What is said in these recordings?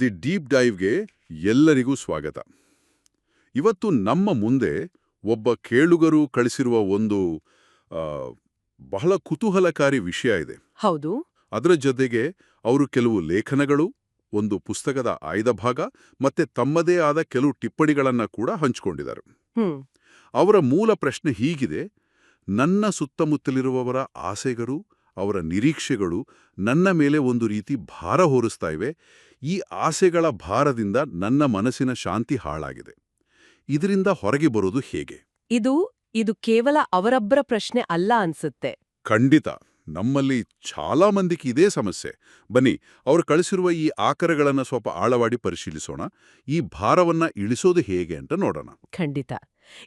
The deep ಡೈವ್ಗೆ ಎಲ್ಲರಿಗೂ ಸ್ವಾಗತ. ಇವತ್ತು ನಮ್ಮ ಮುಂದೆ ಒಬ್ಬ ಕೇಳುಗರು ಕಳಿಸಿರುವ ಒಂದು ಬಹಳ ಕುತೂಹಲಕಾರಿ ವಿಷಯ ಇದೆ. ಹೌದು. ಅದರ ಜೊತೆಗೆ ಅವರು ಕೆಲವು ಲೇಖನಗಳು ಒಂದು ಪುಸ್ತಕದ ಆಯ್ದ ಭಾಗ ಮತ್ತೆ ತಮ್ಮದೇ ಆದ ಕೆಲವು ಟಿಪ್ಪಣಿಗಳನ್ನ ಕೂಡ ಹಂಚಿಕೊಂಡಿದ್ದಾರೆ. ಅವರ ಮೂಲ ಪ್ರಶ್ನೆ ಹೀಗಿದೆ. ನನ್ನ ಸುತ್ತಮುತ್ತಲಿರುವವರ ಆಸೆಗಳು ಅವರ ನಿರೀಕ್ಷೆಗಳು ನನ್ನ ಮೇಲೆ ಒಂದು ರೀತಿ ಭಾರ ಹೊರಿಸ್ತಾ ಇವೆ. ಈ ಆಸೆಗಳ ಭಾರದಿಂದ ನನ್ನ ಮನಸ್ಸಿನ ಶಾಂತಿ ಹಾಳಾಗಿದೆ. ಇದರಿಂದ ಹೊರಗೆ ಬರೋದು ಹೇಗೆ? ಇದು ಇದು ಕೇವಲ ಅವರೊಬ್ಬರ ಪ್ರಶ್ನೆ ಅಲ್ಲ ಅನ್ಸುತ್ತೆ. ಖಂಡಿತ. ನಮ್ಮಲ್ಲಿ ಚಾಲಾ ಮಂದಿಗೆ ಇದೇ ಸಮಸ್ಯೆ. ಬನ್ನಿ ಅವರು ಕಳಿಸಿರುವ ಈ ಆಕರಗಳನ್ನು ಸ್ವಲ್ಪ ಆಳವಾಡಿ ಪರಿಶೀಲಿಸೋಣ. ಈ ಭಾರವನ್ನ ಇಳಿಸೋದು ಹೇಗೆ ಅಂತ ನೋಡೋಣ. ಖಂಡಿತ.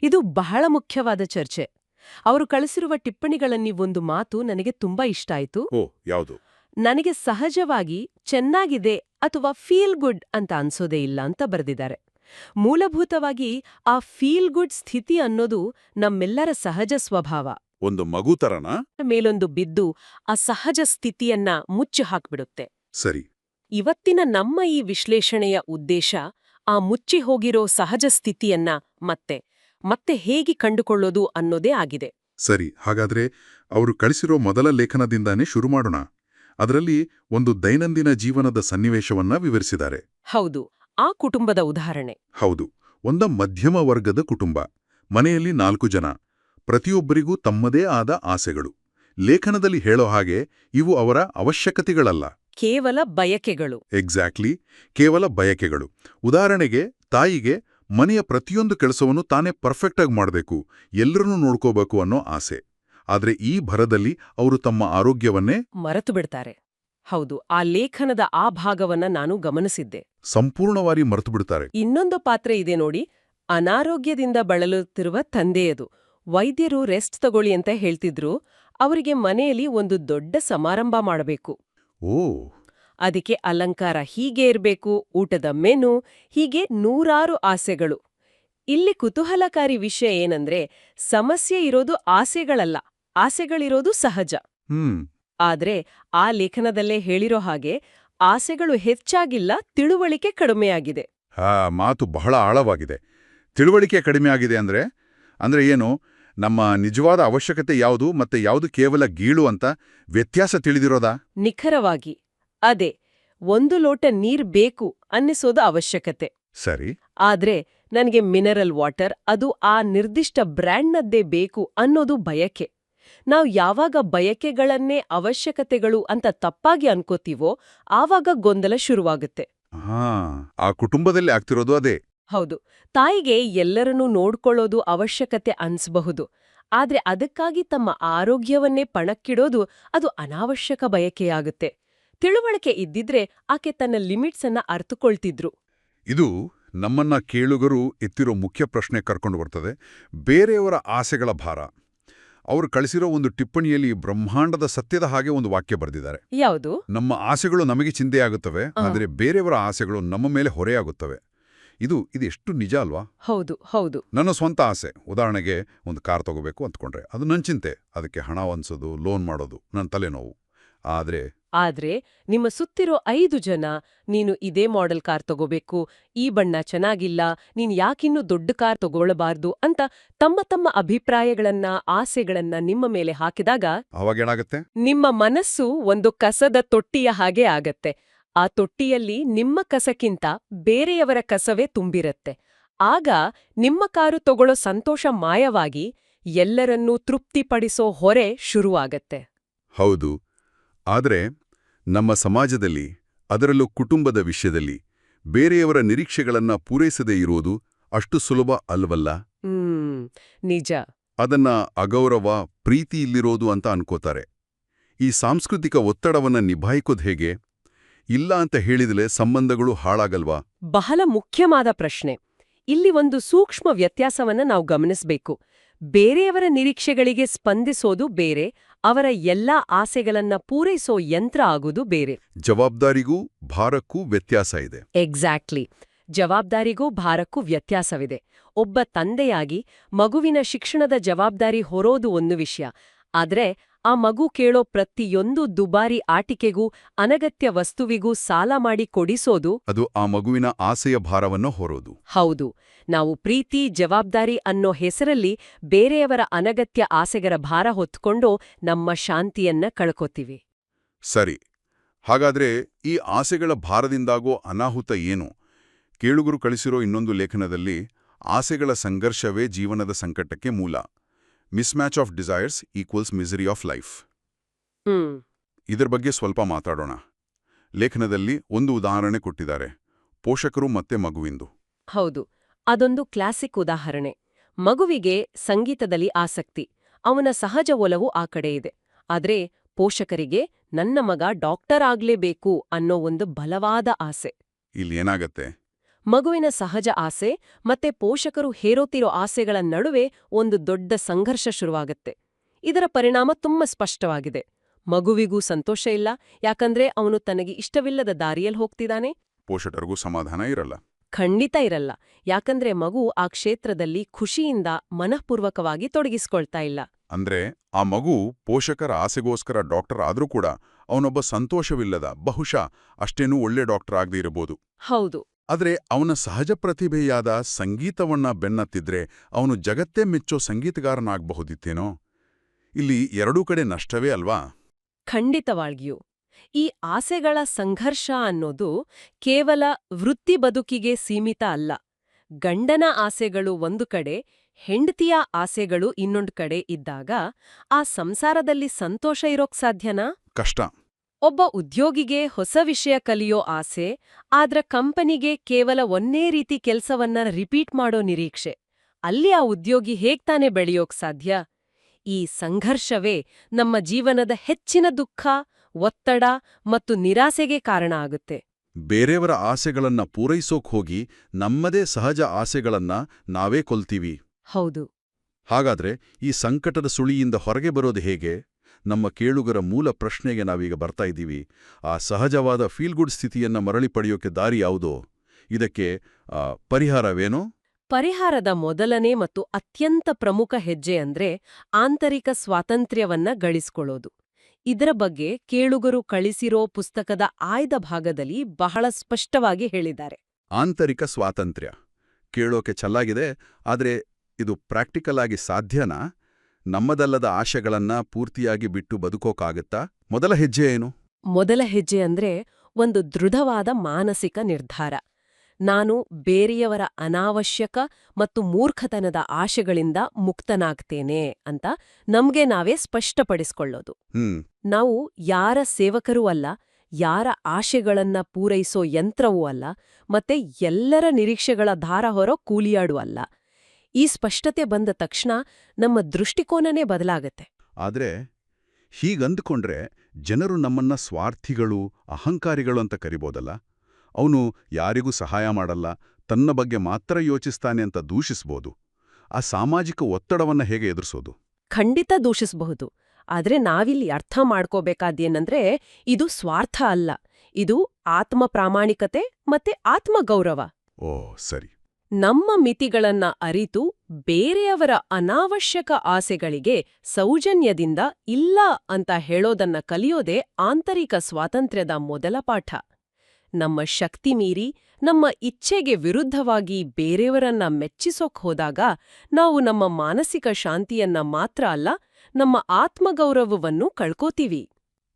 ಇದು ಬಹಳ ಮುಖ್ಯವಾದ ಚರ್ಚೆ. ಅವರು ಕಳಿಸಿರುವ ಟಿಪ್ಪಣಿಗಳಲ್ಲಿ ಒಂದು ಮಾತು ನನಗೆ ತುಂಬಾ ಇಷ್ಟ ಆಯ್ತು. ಓ ಯಾವುದು? ನನಗೆ ಸಹಜವಾಗಿ ಚೆನ್ನಾಗಿದೆ ಅಥವಾ ಫೀಲ್ ಗುಡ್ ಅಂತ ಅನ್ಸೋದೇ ಇಲ್ಲ ಅಂತ ಬರೆದಿದ್ದಾರೆ. ಮೂಲಭೂತವಾಗಿ ಆ ಫೀಲ್ ಗುಡ್ ಸ್ಥಿತಿ ಅನ್ನೋದು ನಮ್ಮೆಲ್ಲರ ಸಹಜ ಸ್ವಭಾವ. ಒಂದು ಮಗು ತರನ? ಮೇಲೊಂದು ಬಿದ್ದು ಆ ಸಹಜ ಸ್ಥಿತಿಯನ್ನ ಮುಚ್ಚಿ ಹಾಕ್ಬಿಡುತ್ತೆ. ಸರಿ. ಇವತ್ತಿನ ನಮ್ಮ ಈ ವಿಶ್ಲೇಷಣೆಯ ಉದ್ದೇಶ ಆ ಮುಚ್ಚಿ ಹೋಗಿರೋ ಸಹಜ ಸ್ಥಿತಿಯನ್ನ ಮತ್ತೆ ಮತ್ತೆ ಹೇಗೆ ಕಂಡುಕೊಳ್ಳೋದು ಅನ್ನೋದೇ ಆಗಿದೆ. ಸರಿ ಹಾಗಾದ್ರೆ ಅವರು ಕಳಿಸಿರೋ ಮೊದಲ ಲೇಖನದಿಂದಾನೇ ಶುರು ಮಾಡೋಣ. ಅದರಲ್ಲಿ ಒಂದು ದೈನಂದಿನ ಜೀವನದ ಸನ್ನಿವೇಶವನ್ನ ವಿವರಿಸಿದ್ದಾರೆ. ಹೌದು ಆ ಕುಟುಂಬದ ಉದಾಹರಣೆ. ಹೌದು ಒಂದ ಮಧ್ಯಮ ವರ್ಗದ ಕುಟುಂಬ. ಮನೆಯಲ್ಲಿ ನಾಲ್ಕು ಜನ. ಪ್ರತಿಯೊಬ್ಬರಿಗೂ ತಮ್ಮದೇ ಆದ ಆಸೆಗಳು. ಲೇಖನದಲ್ಲಿ ಹೇಳೋ ಹಾಗೆ ಇವು ಅವರ ಅವಶ್ಯಕತೆಗಳಲ್ಲ. ಕೇವಲ ಬಯಕೆಗಳು. ಎಕ್ಸಾಕ್ಟ್ಲಿ ಕೇವಲ ಬಯಕೆಗಳು. ಉದಾಹರಣೆಗೆ ತಾಯಿಗೆ ಮನೆಯ ಪ್ರತಿಯೊಂದು ಕೆಲಸವನ್ನು ತಾನೇ ಪರ್ಫೆಕ್ಟಾಗಿ ಮಾಡಬೇಕು ಎಲ್ಲರನ್ನೂ ನೋಡ್ಕೋಬೇಕು ಅನ್ನೋ ಆಸೆ. ಆದರೆ ಈ ಭರದಲ್ಲಿ ಅವರು ತಮ್ಮ ಆರೋಗ್ಯವನ್ನೇ ಮರೆತು ಬಿಡ್ತಾರೆ ಹೌದು ಆ ಲೇಖನದ ಆ ಭಾಗವನ್ನ ನಾನು ಗಮನಿಸಿದ್ದೆ. ಸಂಪೂರ್ಣವಾಗಿ ಮರೆತು ಬಿಡ್ತಾರೆ ಇನ್ನೊಂದು ಪಾತ್ರೆ ಇದೆ ನೋಡಿ ಅನಾರೋಗ್ಯದಿಂದ ಬಳಲುತ್ತಿರುವ ತಂದೆಯದು ವೈದ್ಯರು ರೆಸ್ಟ್ ತಗೊಳ್ಳಿ ಅಂತ ಹೇಳ್ತಿದ್ರು ಅವರಿಗೆ ಮನೆಯಲ್ಲಿ ಒಂದು ದೊಡ್ಡ ಸಮಾರಂಭ ಮಾಡಬೇಕು. ಓ ಅದಕ್ಕೆ ಅಲಂಕಾರ ಹೀಗೆ ಇರಬೇಕು ಊಟದ ಮೆನು ಹೀಗೆ ನೂರಾರು ಆಸೆಗಳು. ಇಲ್ಲಿ ಕುತೂಹಲಕಾರಿ ವಿಷಯ ಏನಂದ್ರೆ ಸಮಸ್ಯೆ ಇರೋದು ಆಸೆಗಳಲ್ಲ ಆಸೆಗಳಿರೋದು ಸಹಜ. ಹ್ಮ್. ಆದ್ರೆ ಆ ಲೇಖನದಲ್ಲೇ ಹೇಳಿರೋ ಹಾಗೆ ಆಸೆಗಳು ಹೆಚ್ಚಾಗಿಲ್ಲ ತಿಳುವಳಿಕೆ ಕಡಿಮೆಯಾಗಿದೆ. ಮಾತು ಬಹಳ ಆಳವಾಗಿದೆ. ತಿಳುವಳಿಕೆ ಕಡಿಮೆ ಆಗಿದೆ ಅಂದ್ರೆ ಅಂದ್ರೆ ಏನು ನಮ್ಮ ನಿಜವಾದ ಅವಶ್ಯಕತೆ ಯಾವುದು ಮತ್ತೆ ಯಾವುದು ಕೇವಲ ಗೀಳು ಅಂತ ವ್ಯತ್ಯಾಸ ತಿಳಿದಿರೋದಾ? ನಿಖರವಾಗಿ. ಅದೇ ಒಂದು ಲೋಟ ನೀರ್ ಬೇಕು ಅನ್ನಿಸೋದು ಅವಶ್ಯಕತೆ. ಸರಿ. ಆದ್ರೆ ನನಗೆ ಮಿನರಲ್ ವಾಟರ್ ಅದು ಆ ನಿರ್ದಿಷ್ಟ ಬ್ರ್ಯಾಂಡ್ನದ್ದೇ ಬೇಕು ಅನ್ನೋದು ಬಯಕೆ. ನಾವು ಯಾವಾಗ ಬಯಕೆಗಳನ್ನೇ ಅವಶ್ಯಕತೆಗಳು ಅಂತ ತಪ್ಪಾಗಿ ಅನ್ಕೋತೀವೋ ಆವಾಗ ಗೊಂದಲ ಶುರುವಾಗುತ್ತೆ. ಆ ಕುಟುಂಬದಲ್ಲಿ ಆಗ್ತಿರೋದು ಅದೇ. ಹೌದು ತಾಯಿಗೆ ಎಲ್ಲರನ್ನೂ ನೋಡ್ಕೊಳ್ಳೋದು ಅವಶ್ಯಕತೆ ಅನ್ಸ್ಬಹುದು. ಆದ್ರೆ ಅದಕ್ಕಾಗಿ ತಮ್ಮ ಆರೋಗ್ಯವನ್ನೇ ಪಣಕ್ಕಿಡೋದು ಅದು ಅನಾವಶ್ಯಕ ಬಯಕೆಯಾಗುತ್ತೆ. ತಿಳುವಳಿಕೆ ಇದ್ದಿದ್ರೆ ಆಕೆ ತನ್ನ ಲಿಮಿಟ್ಸ್ ಅನ್ನ ಅರ್ಥಕೊಳ್ತಿದ್ರು ಇದು ನಮ್ಮನ್ನ ಕೇಳುಗರು ಎತ್ತಿರೋ ಮುಖ್ಯ ಪ್ರಶ್ನೆ ಕರ್ಕೊಂಡು ಬರ್ತದೆ. ಬೇರೆಯವರ ಆಸೆಗಳ ಭಾರ. ಅವರು ಕಳಿಸಿರೋ ಒಂದು ಟಿಪ್ಪಣಿಯಲ್ಲಿ ಬ್ರಹ್ಮಾಂಡದ ಸತ್ಯದ ಹಾಗೆ ಒಂದು ವಾಕ್ಯ ಬರೆದಿದ್ದಾರೆ. ಯಾವುದು? ನಮ್ಮ ಆಸೆಗಳು ನಮಗೆ ಚಿಂತೆಯಾಗುತ್ತವೆ. ಆದರೆ ಬೇರೆಯವರ ಆಸೆಗಳು ನಮ್ಮ ಮೇಲೆ ಹೊರೆಯಾಗುತ್ತವೆ ಇದು ಇದು ಎಷ್ಟು ನಿಜ ಅಲ್ವಾ? ಹೌದು ಹೌದು. ನನ್ನ ಸ್ವಂತ ಆಸೆ. ಉದಾಹರಣೆಗೆ ಒಂದು ಕಾರ್ ತಗೋಬೇಕು ಅಂದ್ಕೊಂಡ್ರೆ. ಅದು ನನ್ನ ಚಿಂತೆ. ಅದಕ್ಕೆ ಹಣ ಹೊಂದಿಸೋದು ಲೋನ್ ಮಾಡೋದು ನನ್ನ ತಲೆನೋವು. ಆದರೆ? ಆದ್ರೆ ನಿಮ್ಮ ಸುತ್ತಿರೋ ಐದು ಜನ ನೀನು ಇದೇ ಮಾಡೆಲ್ ಕಾರ್ ತಗೋಬೇಕು ಈ ಬಣ್ಣ ಚೆನ್ನಾಗಿಲ್ಲ ನೀನ್ ಯಾಕಿನ್ನೂ ದೊಡ್ಡ ಕಾರ್ ತಗೊಳ್ಳಬಾರ್ದು ಅಂತ ತಮ್ಮ ತಮ್ಮ ಅಭಿಪ್ರಾಯಗಳನ್ನ ಆಸೆಗಳನ್ನ ನಿಮ್ಮ ಮೇಲೆ ಹಾಕಿದಾಗ ಅವಾಗೇನಾಗತ್ತೆ? ನಿಮ್ಮ ಮನಸ್ಸು ಒಂದು ಕಸದ ತೊಟ್ಟಿಯ ಹಾಗೆ ಆಗತ್ತೆ. ಆ ತೊಟ್ಟಿಯಲ್ಲಿ ನಿಮ್ಮ ಕಸಕ್ಕಿಂತ ಬೇರೆಯವರ ಕಸವೇ ತುಂಬಿರತ್ತೆ. ಆಗ ನಿಮ್ಮ ಕಾರು ತಗೊಳ್ಳೋ ಸಂತೋಷ ಮಾಯವಾಗಿ ಎಲ್ಲರನ್ನೂ ತೃಪ್ತಿಪಡಿಸೋ ಹೊರೆ ಶುರುವಾಗತ್ತೆ. ಹೌದು. ಆದರೆ ನಮ್ಮ ಸಮಾಜದಲ್ಲಿ ಅದರಲ್ಲೂ ಕುಟುಂಬದ ವಿಷಯದಲ್ಲಿ ಬೇರೆಯವರ ನಿರೀಕ್ಷೆಗಳನ್ನ ಪೂರೈಸದೇ ಇರುವುದು ಅಷ್ಟು ಸುಲಭ ಅಲ್ವಲ್ಲ? ನಿಜ. ಅದನ್ನ ಅಗೌರವ ಪ್ರೀತಿ ಇಲ್ಲಿರೋದು ಅಂತ ಅನ್ಕೋತಾರೆ. ಈ ಸಾಂಸ್ಕೃತಿಕ ಒತ್ತಡವನ್ನ ನಿಭಾಯಿಕೋದ್ ಹೇಗೆ? ಇಲ್ಲ ಅಂತ ಹೇಳಿದಲೆ ಸಂಬಂಧಗಳು ಹಾಳಾಗಲ್ವಾ? ಬಹಳ ಮುಖ್ಯವಾದ ಪ್ರಶ್ನೆ. ಇಲ್ಲಿ ಒಂದು ಸೂಕ್ಷ್ಮ ವ್ಯತ್ಯಾಸವನ್ನ ನಾವು ಗಮನಿಸಬೇಕು. ಬೇರೆಯವರ ನಿರೀಕ್ಷೆಗಳಿಗೆ ಸ್ಪಂದಿಸೋದು ಬೇರೆ ಅವರ ಎಲ್ಲಾ ಆಸೆಗಳನ್ನ ಪೂರೈಸೋ ಯಂತ್ರ ಆಗೋದು ಬೇರೆ. ಜವಾಬ್ದಾರಿಗೂ ಭಾರಕ್ಕೂ ವ್ಯತ್ಯಾಸ ಇದೆ. ಎಕ್ಸಾಕ್ಟ್ಲಿ ಜವಾಬ್ದಾರಿಗೂ ಭಾರಕ್ಕೂ ವ್ಯತ್ಯಾಸವಿದೆ. ಒಬ್ಬ ತಂದೆಯಾಗಿ ಮಗುವಿನ ಶಿಕ್ಷಣದ ಜವಾಬ್ದಾರಿ ಹೊರೋದು ಒಂದು ವಿಷಯ. ಆದ್ರೆ ಆ ಮಗು ಕೇಳೋ ಪ್ರತಿಯೊಂದು ದುಬಾರಿ ಆಟಿಕೆಗೂ ಅನಗತ್ಯ ವಸ್ತುವಿಗೂ ಸಾಲ ಮಾಡಿ ಕೊಡಿಸೋದು ಅದು ಆ ಮಗುವಿನ ಆಸೆಯ ಭಾರವನ್ನು ಹೊರೋದು. ಹೌದು. ನಾವು ಪ್ರೀತಿ ಜವಾಬ್ದಾರಿ ಅನ್ನೋ ಹೆಸರಲ್ಲಿ ಬೇರೆಯವರ ಅನಗತ್ಯ ಆಸೆಗರ ಭಾರ ಹೊತ್ಕೊಂಡು ನಮ್ಮ ಶಾಂತಿಯನ್ನ ಕಳ್ಕೊತೀವಿ. ಸರಿ. ಹಾಗಾದ್ರೆ ಈ ಆಸೆಗಳ ಭಾರದಿಂದಾಗೋ ಅನಾಹುತ ಏನು? ಕೇಳುಗರು ಕಳಿಸಿರೋ ಇನ್ನೊಂದು ಲೇಖನದಲ್ಲಿ ಆಸೆಗಳ ಸಂಘರ್ಷವೇ ಜೀವನದ ಸಂಕಟಕ್ಕೆ ಮೂಲ. Mismatch of desires equals misery of life ಇದರ ಬಗ್ಗೆ ಸ್ವಲ್ಪ ಮಾತಾಡೋಣ. ಲೇಖನದಲ್ಲಿ ಒಂದು ಉದಾಹರಣೆ ಕೊಟ್ಟಿದ್ದಾರೆ. ಪೋಷಕರು ಮತ್ತೆ ಮಗುವಿಂದು. ಹೌದು. ಅದೊಂದು ಕ್ಲಾಸಿಕ್ ಉದಾಹರಣೆ. ಮಗುವಿಗೆ ಸಂಗೀತದಲ್ಲಿ ಆಸಕ್ತಿ. ಅವನ ಸಹಜ ಒಲವು ಆ ಕಡೆ ಇದೆ. ಆದ್ರೆ ಪೋಷಕರಿಗೆ ನನ್ನ ಮಗ ಡಾಕ್ಟರ್ ಆಗ್ಲೇಬೇಕು ಅನ್ನೋ ಒಂದು ಬಲವಾದ ಆಸೆ. ಇಲ್ಲಿ ಏನಾಗತ್ತೆ? ಮಗುವಿನ ಸಹಜ ಆಸೆ ಮತ್ತೆ ಪೋಷಕರು ಹೇರೋತಿರೋ ಆಸೆಗಳ ನಡುವೆ ಒಂದು ದೊಡ್ಡ ಸಂಘರ್ಷ ಶುರುವಾಗುತ್ತೆ. ಇದರ ಪರಿಣಾಮ ತುಂಬ ಸ್ಪಷ್ಟವಾಗಿದೆ. ಮಗುವಿಗೂ ಸಂತೋಷ ಇಲ್ಲ ಯಾಕಂದ್ರೆ ಅವನು ತನಗೆ ಇಷ್ಟವಿಲ್ಲದ ದಾರಿಯಲ್ಲಿ ಹೋಗ್ತಿದ್ದಾನೆ. ಪೋಷಕರಿಗೂ ಸಮಾಧಾನ ಇರಲ್ಲ. ಖಂಡಿತ ಇರಲ್ಲ ಯಾಕಂದ್ರೆ ಮಗು ಆ ಕ್ಷೇತ್ರದಲ್ಲಿ ಖುಷಿಯಿಂದ ಮನಃಪೂರ್ವಕವಾಗಿ ತೊಡಗಿಸ್ಕೊಳ್ತಾ ಇಲ್ಲ. ಅಂದ್ರೆ ಆ ಮಗು ಪೋಷಕರ ಆಸೆಗೋಸ್ಕರ ಡಾಕ್ಟರ್ ಆದ್ರೂ ಕೂಡ ಅವನೊಬ್ಬ ಸಂತೋಷವಿಲ್ಲದ ಬಹುಶಃ ಅಷ್ಟೇನೂ ಒಳ್ಳೆ ಡಾಕ್ಟರ್ ಆಗದೇ ಇರಬಹುದು. ಹೌದು. ಆದ್ರೆ ಅವನ ಸಹಜ ಪ್ರತಿಭೆಯಾದ ಸಂಗೀತವನ್ನ ಬೆನ್ನತ್ತಿದ್ರೆ ಅವನು ಜಗತ್ತೇ ಮೆಚ್ಚೋ ಸಂಗೀತಗಾರನಾಗಬಹುದಿತ್ತೇನೋ? ಇಲ್ಲಿ ಎರಡೂ ಕಡೆ ನಷ್ಟವೇ ಅಲ್ವಾ? ಖಂಡಿತವಾಗಿಯೂ. ಈ ಆಸೆಗಳ ಸಂಘರ್ಷ ಅನ್ನೋದು ಕೇವಲ ವೃತ್ತಿ ಬದುಕಿಗೆ ಸೀಮಿತ ಅಲ್ಲ. ಗಂಡನ ಆಸೆಗಳು ಒಂದು ಕಡೆ ಹೆಂಡತಿಯ ಆಸೆಗಳು ಇನ್ನೊಂದು ಕಡೆ ಇದ್ದಾಗ ಆ ಸಂಸಾರದಲ್ಲಿ ಸಂತೋಷ ಇರೋಕ್ ಸಾಧ್ಯನಾ? ಕಷ್ಟ. ಒಬ್ಬ ಉದ್ಯೋಗಿಗೆ ಹೊಸ ವಿಷಯ ಕಲಿಯೋ ಆಸೆ ಆದ್ರ ಕಂಪನಿಗೆ ಕೇವಲ ಒಂದೇ ರೀತಿ ಕೆಲ್ಸವನ್ನ ರಿಪೀಟ್ ಮಾಡೋ ನಿರೀಕ್ಷೆ. ಅಲ್ಲಿ ಆ ಉದ್ಯೋಗಿ ಹೇಗ್ತಾನೆ ಬೆಳೆಯೋಕ್ ಸಾಧ್ಯ? ಈ ಸಂಘರ್ಷವೇ ನಮ್ಮ ಜೀವನದ ಹೆಚ್ಚಿನ ದುಃಖ ಒತ್ತಡ ಮತ್ತು ನಿರಾಸೆಗೆ ಕಾರಣ ಆಗುತ್ತೆ. ಬೇರೆಯವರ ಆಸೆಗಳನ್ನ ಪೂರೈಸೋಕ್ ಹೋಗಿ ನಮ್ಮದೇ ಸಹಜ ಆಸೆಗಳನ್ನ ನಾವೇ ಕೊಲ್ತೀವಿ. ಹೌದು. ಹಾಗಾದ್ರೆ ಈ ಸಂಕಟದ ಸುಳಿಯಿಂದ ಹೊರಗೆ ಬರೋದು ಹೇಗೆ? ನಮ್ಮ ಕೇಳುಗರ ಮೂಲ ಪ್ರಶ್ನೆಗೆ ನಾವೀಗ ಬರ್ತಾ ಇದ್ದೀವಿ. ಆ ಸಹಜವಾದ ಫೀಲ್ ಗುಡ್ ಸ್ಥಿತಿಯನ್ನ ಮರಳಿ ಪಡೆಯೋಕೆ ದಾರಿ ಯಾವುದೋ? ಇದಕ್ಕೆ ಪರಿಹಾರವೇನು? ಪರಿಹಾರದ ಮೊದಲನೇ ಮತ್ತು ಅತ್ಯಂತ ಪ್ರಮುಖ ಹೆಜ್ಜೆ ಅಂದ್ರೆ ಆಂತರಿಕ ಸ್ವಾತಂತ್ರ್ಯವನ್ನ ಗಳಿಸ್ಕೊಳ್ಳೋದು. ಇದರ ಬಗ್ಗೆ ಕೇಳುಗರು ಕಳಿಸಿರೋ ಪುಸ್ತಕದ ಆಯ್ದ ಭಾಗದಲ್ಲಿ ಬಹಳ ಸ್ಪಷ್ಟವಾಗಿ ಹೇಳಿದ್ದಾರೆ. ಆಂತರಿಕ ಸ್ವಾತಂತ್ರ್ಯ. ಕೇಳೋಕೆ ಚೆನ್ನಾಗಿದೆ ಆದರೆ ಇದು ಪ್ರಾಕ್ಟಿಕಲ್ ಆಗಿ ಸಾಧ್ಯನಾ? ನಮ್ಮದಲ್ಲದ ಆಶೆಗಳನ್ನ ಪೂರ್ತಿಯಾಗಿ ಬಿಟ್ಟು ಬದುಕೋಕಾಗತ್ತಾ? ಮೊದಲ ಹೆಜ್ಜೆ ಏನು? ಮೊದಲ ಹೆಜ್ಜೆ ಅಂದ್ರೆ ಒಂದು ದೃಢವಾದ ಮಾನಸಿಕ ನಿರ್ಧಾರ. ನಾನು ಬೇರೆಯವರ ಅನಾವಶ್ಯಕ ಮತ್ತು ಮೂರ್ಖತನದ ಆಶೆಗಳಿಂದ ಮುಕ್ತನಾಗ್ತೇನೆ ಅಂತ ನಮ್ಗೆ ನಾವೇ ಸ್ಪಷ್ಟಪಡಿಸ್ಕೊಳ್ಳೋದು. ಹ್ಮ್. ನಾವು ಯಾರ ಸೇವಕರೂ ಅಲ್ಲ ಯಾರ ಆಶೆಗಳನ್ನ ಪೂರೈಸೋ ಯಂತ್ರವೂ ಅಲ್ಲ ಮತ್ತೆ ಎಲ್ಲರ ನಿರೀಕ್ಷೆಗಳ ಧಾರ ಹೊರೋ ಕೂಲಿಯಾಡು ಅಲ್ಲ. ಈ ಸ್ಪಷ್ಟತೆ ಬಂದ ತಕ್ಷಣ ನಮ್ಮ ದೃಷ್ಟಿಕೋನನೇ ಬದಲಾಗತ್ತೆ. ಆದ್ರೆ ಹೀಗಂದುಕೊಂಡ್ರೆ ಜನರು ನಮ್ಮನ್ನ ಸ್ವಾರ್ಥಿಗಳು ಅಹಂಕಾರಿಗಳು ಅಂತ ಕರಿಬೋದಲ್ಲ? ಅವನು ಯಾರಿಗೂ ಸಹಾಯ ಮಾಡಲ್ಲ ತನ್ನ ಬಗ್ಗೆ ಮಾತ್ರ ಯೋಚಿಸ್ತಾನೆ ಅಂತ ದೂಷಿಸ್ಬೋದು. ಆ ಸಾಮಾಜಿಕ ಒತ್ತಡವನ್ನ ಹೇಗೆ ಎದುರಿಸೋದು? ಖಂಡಿತ ದೂಷಿಸಬಹುದು. ಆದರೆ ನಾವಿಲ್ಲಿ ಅರ್ಥ ಮಾಡ್ಕೋಬೇಕಾದೇನಂದ್ರೆ ಇದು ಸ್ವಾರ್ಥ ಅಲ್ಲ. ಇದು ಆತ್ಮ ಪ್ರಾಮಾಣಿಕತೆ ಮತ್ತೆ ಆತ್ಮಗೌರವ ಓ ಸರಿ. ನಮ್ಮ ಮಿತಿಗಳನ್ನ ಅರಿತು ಬೇರೆಯವರ ಅನಾವಶ್ಯಕ ಆಸೆಗಳಿಗೆ ಸೌಜನ್ಯದಿಂದ ಇಲ್ಲ ಅಂತ ಹೇಳೋದನ್ನ ಕಲಿಯೋದೇ ಆಂತರಿಕ ಸ್ವಾತಂತ್ರ್ಯದ ಮೊದಲ ಪಾಠ. ನಮ್ಮ ಶಕ್ತಿ ಮೀರಿ ನಮ್ಮ ಇಚ್ಛೆಗೆ ವಿರುದ್ಧವಾಗಿ ಬೇರೆಯವರನ್ನ ಮೆಚ್ಚಿಸೋಕ್ ಹೋದಾಗ ನಾವು ನಮ್ಮ ಮಾನಸಿಕ ಶಾಂತಿಯನ್ನ ಮಾತ್ರ ಅಲ್ಲ ನಮ್ಮ ಆತ್ಮಗೌರವವನ್ನು ಕಳ್ಕೋತೀವಿ.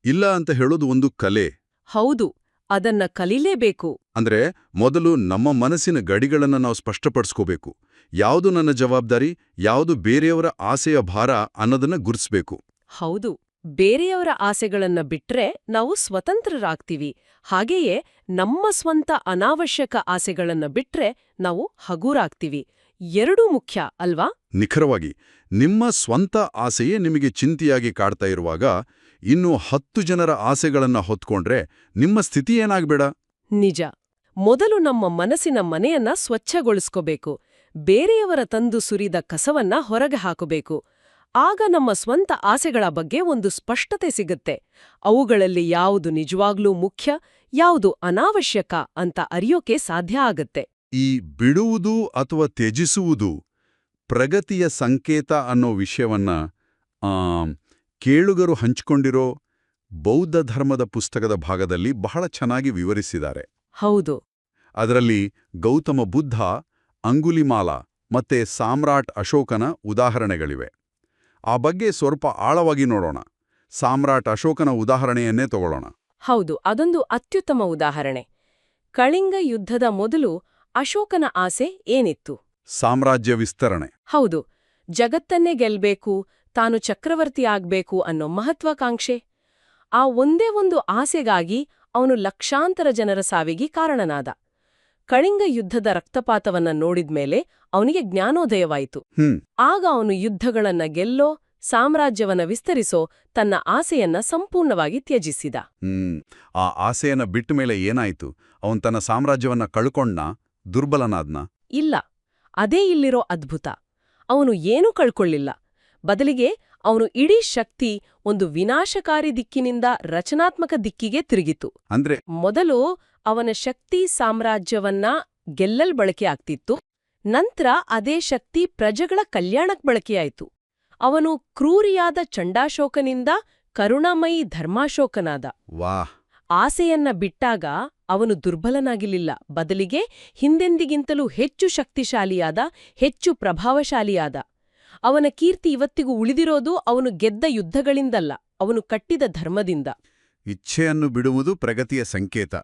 ಇಲ್ಲ ಅಂತ ಹೇಳೋದು ಒಂದು ಕಲೆ. ಹೌದು. ಅದನ್ನ ಕಲೀಲೇಬೇಕು. ಅಂದ್ರೆ ಮೊದಲು ನಮ್ಮ ಮನಸ್ಸಿನ ಗಡಿಗಳನ್ನ ನಾವು ಸ್ಪಷ್ಟಪಡಿಸ್ಕೋಬೇಕು. ಯಾವುದು ನನ್ನ ಜವಾಬ್ದಾರಿ ಯಾವುದು ಬೇರೆಯವರ ಆಸೆಯ ಭಾರ ಅನ್ನೋದನ್ನ ಗುರ್ಸ್ಬೇಕು. ಹೌದು. ಬೇರೆಯವರ ಆಸೆಗಳನ್ನ ಬಿಟ್ರೆ ನಾವು ಸ್ವತಂತ್ರರಾಗ್ತೀವಿ. ಹಾಗೆಯೇ ನಮ್ಮ ಸ್ವಂತ ಅನಾವಶ್ಯಕ ಆಸೆಗಳನ್ನ ಬಿಟ್ರೆ ನಾವು ಹಗೂರಾಗ್ತೀವಿ. ಎರಡೂ ಮುಖ್ಯ ಅಲ್ವಾ? ನಿಖರವಾಗಿ ನಿಮ್ಮ ಸ್ವಂತ ಆಸೆಯೇ ನಿಮಗೆ ಚಿಂತೆಯಾಗಿ ಕಾಡ್ತಾ ಇರುವಾಗ ಇನ್ನು ಹತ್ತು ಜನರ ಆಸೆಗಳನ್ನ ಹೊತ್ಕೊಂಡ್ರೆ ನಿಮ್ಮ ಸ್ಥಿತಿ ಏನಾಗ್ಬೇಡ? ನಿಜ. ಮೊದಲು ನಮ್ಮ ಮನಸ್ಸಿನ ಮನೆಯನ್ನ ಸ್ವಚ್ಛಗೊಳಿಸ್ಕೋಬೇಕು. ಬೇರೆಯವರ ತಂದು ಸುರಿದ ಕಸವನ್ನ ಹೊರಗೆ ಹಾಕಬೇಕು. ಆಗ ನಮ್ಮ ಸ್ವಂತ ಆಸೆಗಳ ಬಗ್ಗೆ ಒಂದು ಸ್ಪಷ್ಟತೆ ಸಿಗುತ್ತೆ. ಅವುಗಳಲ್ಲಿ ಯಾವುದು ನಿಜವಾಗ್ಲೂ ಮುಖ್ಯ ಯಾವುದು ಅನಾವಶ್ಯಕ ಅಂತ ಅರಿಯೋಕೆ ಸಾಧ್ಯ ಆಗತ್ತೆ. ಈ ಬಿಡುವುದು ಅಥವಾ ತ್ಯಜಿಸುವುದು ಪ್ರಗತಿಯ ಸಂಕೇತ ಅನ್ನೋ ವಿಷಯವನ್ನ ಕೇಳುಗರು ಹಂಚಿಕೊಂಡಿರೋ ಬೌದ್ಧ ಧರ್ಮದ ಪುಸ್ತಕದ ಭಾಗದಲ್ಲಿ ಬಹಳ ಚೆನ್ನಾಗಿ ವಿವರಿಸಿದ್ದಾರೆ. ಹೌದು. ಅದರಲ್ಲಿ ಗೌತಮ ಬುದ್ಧ ಅಂಗುಲಿಮಾಲ ಮತ್ತೆ ಸಾಮ್ರಾಟ್ ಅಶೋಕನ ಉದಾಹರಣೆಗಳಿವೆ. ಆ ಬಗ್ಗೆ ಸ್ವಲ್ಪ ಆಳವಾಗಿ ನೋಡೋಣ. ಸಾಮ್ರಾಟ್ ಅಶೋಕನ ಉದಾಹರಣೆಯನ್ನೇ ತಗೊಳ್ಳೋಣ. ಹೌದು ಅದೊಂದು ಅತ್ಯುತ್ತಮ ಉದಾಹರಣೆ. ಕಳಿಂಗ ಯುದ್ಧದ ಮೊದಲು ಅಶೋಕನ ಆಸೆ ಏನಿತ್ತು? ಸಾಮ್ರಾಜ್ಯ ವಿಸ್ತರಣೆ. ಹೌದು ಜಗತ್ತನ್ನೇ ಗೆಲ್ಬೇಕು ತಾನು ಚಕ್ರವರ್ತಿ ಆಗ್ಬೇಕು ಅನ್ನೋ ಮಹತ್ವಾಕಾಂಕ್ಷೆ? ಆ ಒಂದೇ ಒಂದು ಆಸೆಗಾಗಿ ಅವನು ಲಕ್ಷಾಂತರ ಜನರ ಸಾವಿಗೆ ಕಾರಣನಾದ. ಕಳಿಂಗ ಯುದ್ಧದ ರಕ್ತಪಾತವನ್ನ ನೋಡಿದ್ಮೇಲೆ ಅವನಿಗೆ ಜ್ಞಾನೋದಯವಾಯಿತು. ಆಗ ಅವನು ಯುದ್ಧಗಳನ್ನ ಗೆಲ್ಲೋ ಸಾಮ್ರಾಜ್ಯವನ್ನ ವಿಸ್ತರಿಸೋ ತನ್ನ ಆಸೆಯನ್ನ ಸಂಪೂರ್ಣವಾಗಿ ತ್ಯಜಿಸಿದ. ಹ್ಮ್. ಆ ಆಸೆಯನ್ನ ಬಿಟ್ಟ ಮೇಲೆ ಏನಾಯ್ತು? ಅವನು ತನ್ನ ಸಾಮ್ರಾಜ್ಯವನ್ನ ಕಳ್ಕೊಂಡ್ನ ದುರ್ಬಲನಾದ್ನ? ಇಲ್ಲ. ಅದೇ ಇಲ್ಲಿರೋ ಅದ್ಭುತ. ಅವನು ಏನೂ ಕಳ್ಕೊಳ್ಳಿಲ್ಲ. ಬದಲಿಗೆ ಅವನು ಇಡೀ ಶಕ್ತಿ ಒಂದು ವಿನಾಶಕಾರಿ ದಿಕ್ಕಿನಿಂದ ರಚನಾತ್ಮಕ ದಿಕ್ಕಿಗೆ ತಿರುಗಿತು. ಅಂದ್ರೆ? ಮೊದಲು ಅವನ ಶಕ್ತಿ ಸಾಮ್ರಾಜ್ಯವನ್ನ ಗೆಲ್ಲಲ್ ಬಳಕೆ ಆಗ್ತಿತ್ತು. ನಂತರ ಅದೇ ಶಕ್ತಿ ಪ್ರಜೆಗಳ ಕಲ್ಯಾಣಕ್ ಬಳಕೆಯಾಯಿತು ಅವನು ಕ್ರೂರಿಯಾದ ಚಂಡಾಶೋಕನಿಂದ ಕರುಣಾಮಯಿ ಧರ್ಮಾಶೋಕನಾದ. ವಾಹ್. ಆಸೆಯನ್ನ ಬಿಟ್ಟಾಗ ಅವನು ದುರ್ಬಲನಾಗಿಲಿಲ್ಲ ಬದಲಿಗೆ ಹಿಂದೆಂದಿಗಿಂತಲೂ ಹೆಚ್ಚು ಶಕ್ತಿಶಾಲಿಯಾದ ಹೆಚ್ಚು ಪ್ರಭಾವಶಾಲಿಯಾದ. ಅವನ ಕೀರ್ತಿ ಇವತ್ತಿಗೂ ಉಳಿದಿರೋದು ಅವನು ಗೆದ್ದ ಯುದ್ಧಗಳಿಂದಲ್ಲ ಅವನು ಕಟ್ಟಿದ ಧರ್ಮದಿಂದ. ಇಚ್ಛೆಯನ್ನು ಬಿಡುವುದು ಪ್ರಗತಿಯ ಸಂಕೇತ.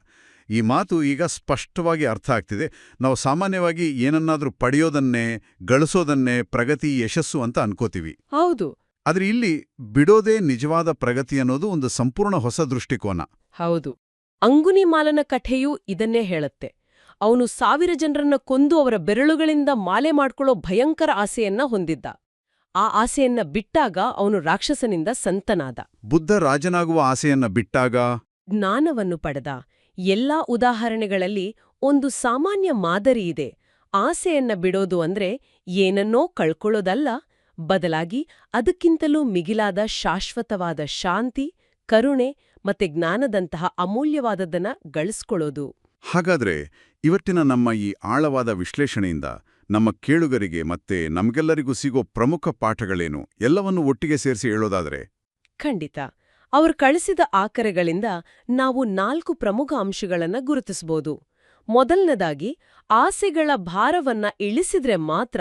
ಈ ಮಾತು ಈಗ ಸ್ಪಷ್ಟವಾಗಿ ಅರ್ಥ ಆಗ್ತಿದೆ. ನಾವು ಸಾಮಾನ್ಯವಾಗಿ ಏನನ್ನಾದರೂ ಪಡೆಯೋದನ್ನೇ ಗಳಿಸೋದನ್ನೇ ಪ್ರಗತಿ ಯಶಸ್ಸು ಅಂತ ಅನ್ಕೋತೀವಿ. ಹೌದು. ಆದರೆ ಇಲ್ಲಿ ಬಿಡೋದೇ ನಿಜವಾದ ಪ್ರಗತಿ ಅನ್ನೋದು ಒಂದು ಸಂಪೂರ್ಣ ಹೊಸ ದೃಷ್ಟಿಕೋನ. ಹೌದು. ಅಂಗುನಿಮಾಲನ ಕಥೆಯೂ ಇದನ್ನೇ ಹೇಳುತ್ತೆ. ಅವನು ಸಾವಿರ ಜನರನ್ನ ಕೊಂದು ಅವರ ಬೆರಳುಗಳಿಂದ ಮಾಲೆ ಮಾಡ್ಕೊಳ್ಳೋ ಭಯಂಕರ ಆಸೆಯನ್ನ ಹೊಂದಿದ್ದ. ಆ ಆಸೆಯನ್ನ ಬಿಟ್ಟಾಗ ಅವನು ರಾಕ್ಷಸನಿಂದ ಸಂತನಾದ. ಬುದ್ಧ ರಾಜನಾಗುವ ಆಸೆಯನ್ನ ಬಿಟ್ಟಾಗ? ಜ್ಞಾನವನ್ನು ಪಡೆದ. ಎಲ್ಲಾ ಉದಾಹರಣೆಗಳಲ್ಲಿ ಒಂದು ಸಾಮಾನ್ಯ ಮಾದರಿ ಇದೆ. ಆಸೆಯನ್ನ ಬಿಡೋದು ಅಂದ್ರೆ ಏನನ್ನೋ ಕಳ್ಕೊಳ್ಳೋದಲ್ಲ. ಬದಲಾಗಿ ಅದಕ್ಕಿಂತಲೂ ಮಿಗಿಲಾದ ಶಾಶ್ವತವಾದ ಶಾಂತಿ ಕರುಣೆ ಮತ್ತೆ ಜ್ಞಾನದಂತಹ ಅಮೂಲ್ಯವಾದದ್ದನ್ನ ಗಳಿಸ್ಕೊಳ್ಳೋದು. ಹಾಗಾದ್ರೆ ಇವತ್ತಿನ ನಮ್ಮ ಈ ಆಳವಾದ ವಿಶ್ಲೇಷಣೆಯಿಂದ ನಮ್ಮ ಕೇಳುಗರಿಗೆ ಮತ್ತೆ ನಮಗೆಲ್ಲರಿಗೂ ಸಿಗೋ ಪ್ರಮುಖ ಪಾಠಗಳೇನು ಎಲ್ಲವನ್ನೂ ಒಟ್ಟಿಗೆ ಸೇರಿಸಿ ಹೇಳೋದಾದರೆ? ಖಂಡಿತ. ಅವರು ಕಳಿಸಿದ ಆಕರೆಗಳಿಂದ ನಾವು ನಾಲ್ಕು ಪ್ರಮುಖ ಅಂಶಗಳನ್ನ ಗುರುತಿಸಬಹುದು ಮೊದಲನೇದಾಗಿ ಆಸೆಗಳ ಭಾರವನ್ನ ಇಳಿಸಿದ್ರೆ ಮಾತ್ರ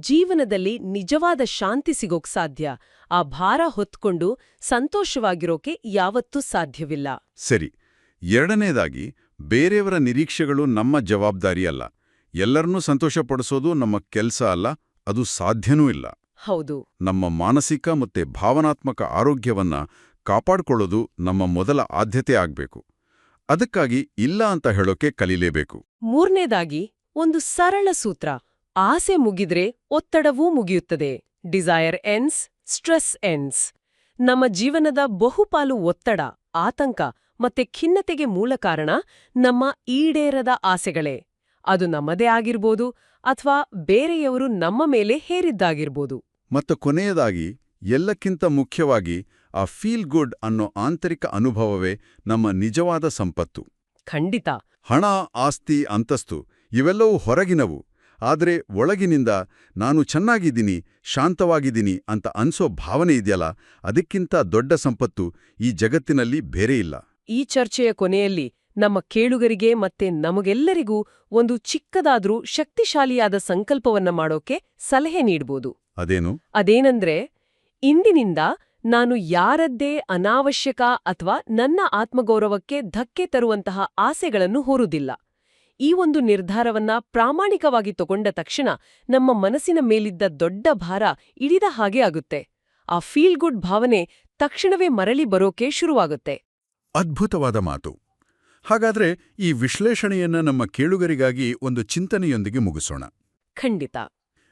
ಜೀವನದಲ್ಲಿ ನಿಜವಾದ ಶಾಂತಿ ಸಿಗೋಕ್ ಸಾಧ್ಯ. ಆ ಭಾರ ಹೊತ್ಕೊಂಡು ಸಂತೋಷವಾಗಿರೋಕೆ ಯಾವತ್ತೂ ಸಾಧ್ಯವಿಲ್ಲ. ಸರಿ. ಎರಡನೇದಾಗಿ ಬೇರೆಯವರ ನಿರೀಕ್ಷೆಗಳು ನಮ್ಮ ಜವಾಬ್ದಾರಿ ಅಲ್ಲ ಎಲ್ಲರನ್ನೂ ಸಂತೋಷಪಡಿಸೋದು ನಮ್ಮ ಕೆಲಸ ಅಲ್ಲ ಅದು ಸಾಧ್ಯನೂ ಇಲ್ಲ. ಹೌದು. ನಮ್ಮ ಮಾನಸಿಕ ಮತ್ತೆ ಭಾವನಾತ್ಮಕ ಆರೋಗ್ಯವನ್ನ ಕಾಪಾಡಿಕೊಳ್ಳೋದು ನಮ್ಮ ಮೊದಲ ಆದ್ಯತೆ ಆಗ್ಬೇಕು. ಅದಕ್ಕಾಗಿ ಇಲ್ಲ ಅಂತ ಹೇಳೋಕೆ ಕಲೀಲೇಬೇಕು. ಮೂರನೇದಾಗಿ ಒಂದು ಸರಳ ಸೂತ್ರ. ಆಸೆ ಮುಗಿದ್ರೆ ಒತ್ತಡವೂ ಮುಗಿಯುತ್ತದೆ. ಡಿಸೈರ್ ಎನ್ಸ್ ಸ್ಟ್ರೆಸ್ ಎನ್ಸ್ ನಮ್ಮ ಜೀವನದ ಬಹುಪಾಲು ಒತ್ತಡ ಆತಂಕ ಮತ್ತೆ ಖಿನ್ನತೆಗೆ ಮೂಲ ಕಾರಣ ನಮ್ಮ ಈಡೇರದ ಆಸೆಗಳೇ. ಅದು ನಮ್ಮದೇ ಆಗಿರ್ಬೋದು ಅಥವಾ ಬೇರೆಯವರು ನಮ್ಮ ಮೇಲೆ ಹೇರಿದ್ದಾಗಿರ್ಬೋದು. ಮತ್ತು ಕೊನೆಯದಾಗಿ ಎಲ್ಲಕ್ಕಿಂತ ಮುಖ್ಯವಾಗಿ ಆ ಫೀಲ್ ಗುಡ್ ಅನ್ನೋ ಆಂತರಿಕ ಅನುಭವವೇ ನಮ್ಮ ನಿಜವಾದ ಸಂಪತ್ತು. ಖಂಡಿತ. ಹಣ ಆಸ್ತಿ ಅಂತಸ್ತು ಇವೆಲ್ಲವೂ ಹೊರಗಿನವು. ಆದರೆ ಒಳಗಿನಿಂದ ನಾನು ಚೆನ್ನಾಗಿದ್ದೀನಿ ಶಾಂತವಾಗಿದ್ದೀನಿ ಅಂತ ಅನ್ಸೋ ಭಾವನೆ ಇದೆಯಲ್ಲ ಅದಕ್ಕಿಂತ ದೊಡ್ಡ ಸಂಪತ್ತು ಈ ಜಗತ್ತಿನಲ್ಲಿ ಬೇರೆ ಇಲ್ಲ. ಈ ಚರ್ಚೆಯ ಕೊನೆಯಲ್ಲಿ ನಮ್ಮ ಕೇಳುಗರಿಗೆ ಮತ್ತೆ ನಮಗೆಲ್ಲರಿಗೂ ಒಂದು ಚಿಕ್ಕದಾದ್ರೂ ಶಕ್ತಿಶಾಲಿಯಾದ ಸಂಕಲ್ಪವನ್ನ ಮಾಡೋಕೆ ಸಲಹೆ ನೀಡ್ಬೋದು. ಅದೇನು? ಅದೇನಂದ್ರೆ ಇಂದಿನಿಂದ ನಾನು ಯಾರದ್ದೇ ಅನಾವಶ್ಯಕ ಅಥವಾ ನನ್ನ ಆತ್ಮಗೌರವಕ್ಕೆ ಧಕ್ಕೆ ತರುವಂತಹ ಆಸೆಗಳನ್ನು ಹೊರುವುದಿಲ್ಲ. ಈ ಒಂದು ನಿರ್ಧಾರವನ್ನ ಪ್ರಾಮಾಣಿಕವಾಗಿ ತಗೊಂಡ ತಕ್ಷಣ ನಮ್ಮ ಮನಸ್ಸಿನ ಮೇಲಿದ್ದ ದೊಡ್ಡ ಭಾರ ಇಳಿದ ಹಾಗೆ ಆಗುತ್ತೆ. ಆ ಫೀಲ್ ಗುಡ್ ಭಾವನೆ ತಕ್ಷಣವೇ ಮರಳಿ ಬರೋಕೆ ಶುರುವಾಗುತ್ತೆ. ಅದ್ಭುತವಾದ ಮಾತು. ಹಾಗಾದ್ರೆ ಈ ವಿಶ್ಲೇಷಣೆಯನ್ನ ನಮ್ಮ ಕೇಳುಗರಿಗಾಗಿ ಒಂದು ಚಿಂತನೆಯೊಂದಿಗೆ ಮುಗಿಸೋಣ. ಖಂಡಿತ.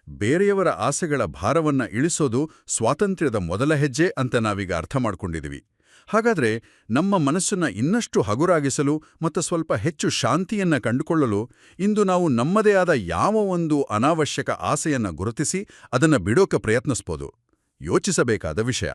ಬೇರೆಯವರ ಆಸೆಗಳ ಭಾರವನ್ನ ಇಳಿಸೋದು ಸ್ವಾತಂತ್ರ್ಯದ ಮೊದಲ ಹೆಜ್ಜೆ ಅಂತ ನಾವೀಗ ಅರ್ಥ ಮಾಡ್ಕೊಂಡಿದ್ದೀವಿ ಹಾಗಾದ್ರೆ ನಮ್ಮ ಮನಸ್ಸನ್ನ ಇನ್ನಷ್ಟು ಹಗುರಾಗಿಸಲು ಮತ್ತು ಸ್ವಲ್ಪ ಹೆಚ್ಚು ಶಾಂತಿಯನ್ನ ಕಂಡುಕೊಳ್ಳಲು ಇಂದು ನಾವು ನಮ್ಮದೇ ಆದ ಯಾವ ಒಂದು ಅನಾವಶ್ಯಕ ಆಸೆಯನ್ನ ಗುರುತಿಸಿ ಅದನ್ನ ಬಿಡೋಕೆ ಪ್ರಯತ್ನಿಸ್ಬೋದು. ಯೋಚಿಸಬೇಕಾದ ವಿಷಯ.